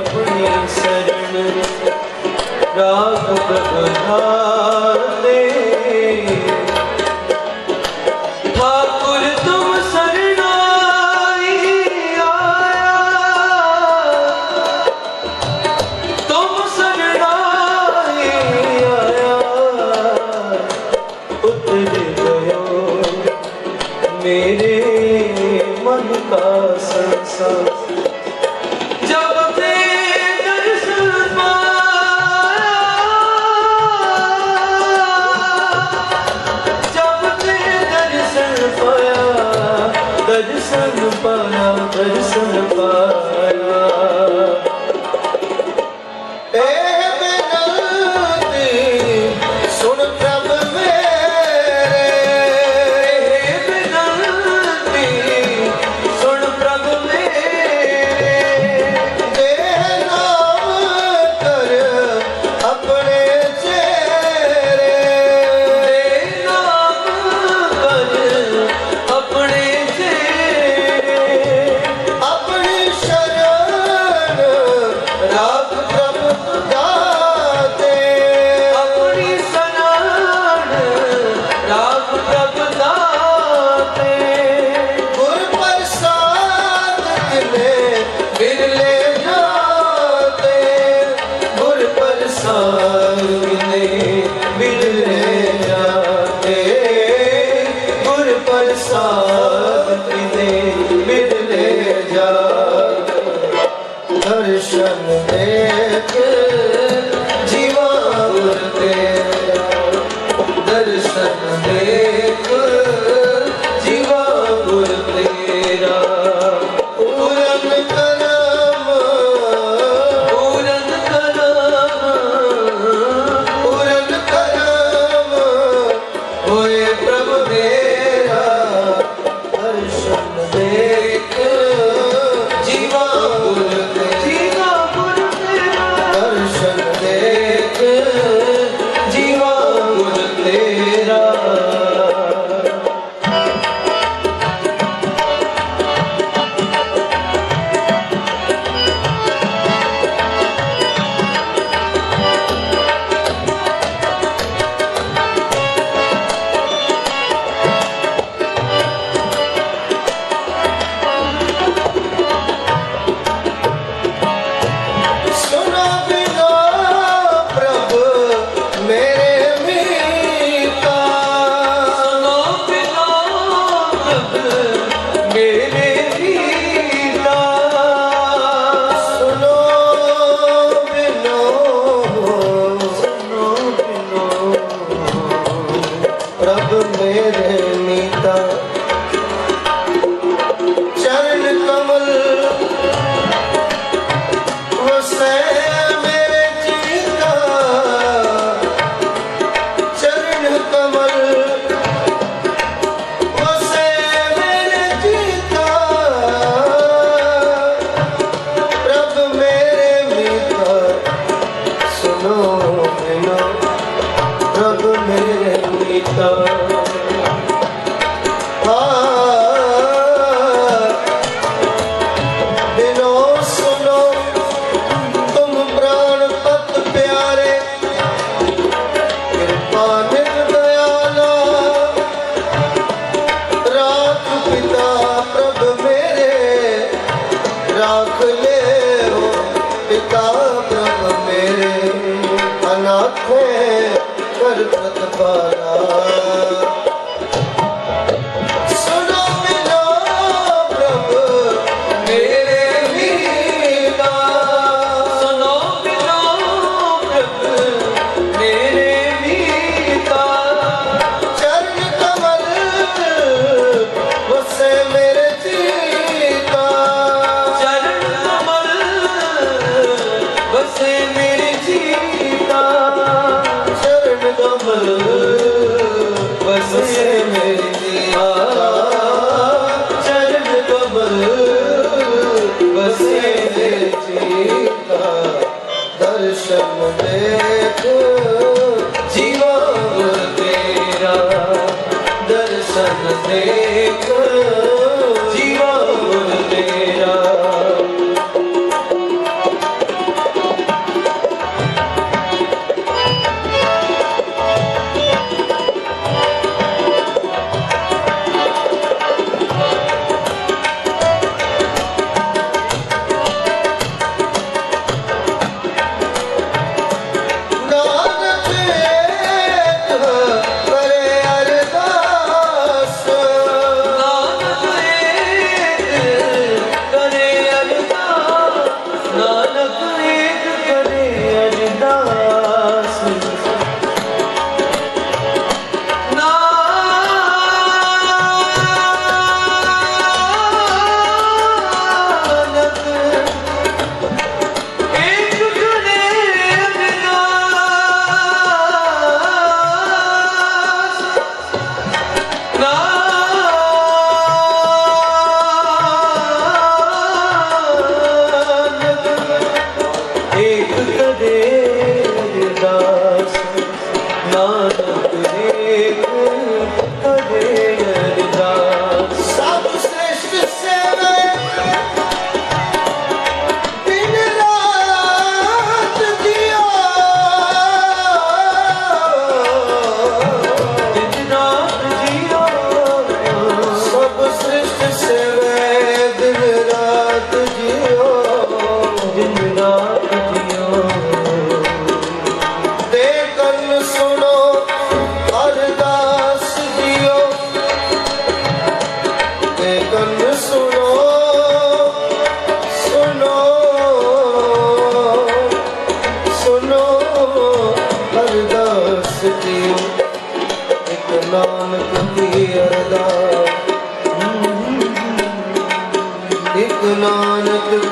ਆਪਣੀ ਸਰਣ ਰਾਗ ਬਹਾਰੇ ਵਾਕੁਰ ਤੁਮ ਸਰਣਾਈ ਆਇਆ। ਤੁਮ ਸਰਣਾਈ ਆਇਆ। ਉਤਰ ਗਇਓ ਮੇਰੇ ਮਨ ਕਾ Sarı sarı bak the What the fuck? शब्द देखो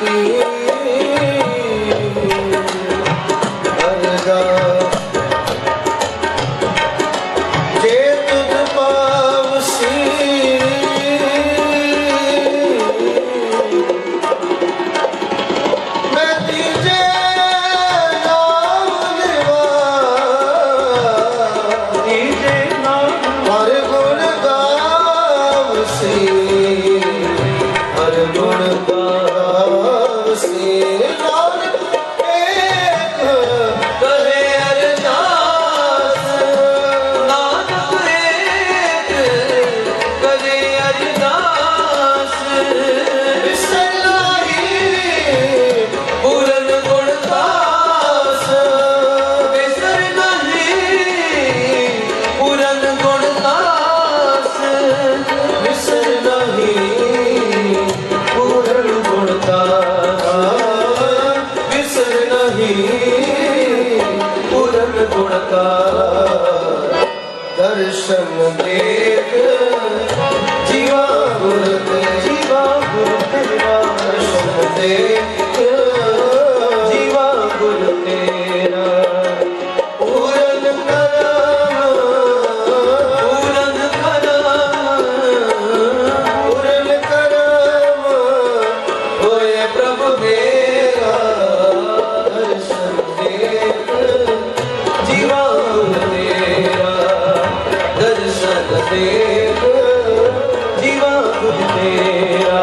Thank. ਦਰਸ਼ਨ ਜੀਵਾ ਜੀਵਾ ਗੁਰ ਜੀਵਾ ਪੂਰਨ ਕਰਾਂ ਪੂਰਨ ਕਰਾਂ ਪੂਰਨ ਕਰਾਂ ਹੋਏ ਦੇ ਦੇਖ ਜੀਵਾ ਖੁਦ ਤੇਰਾ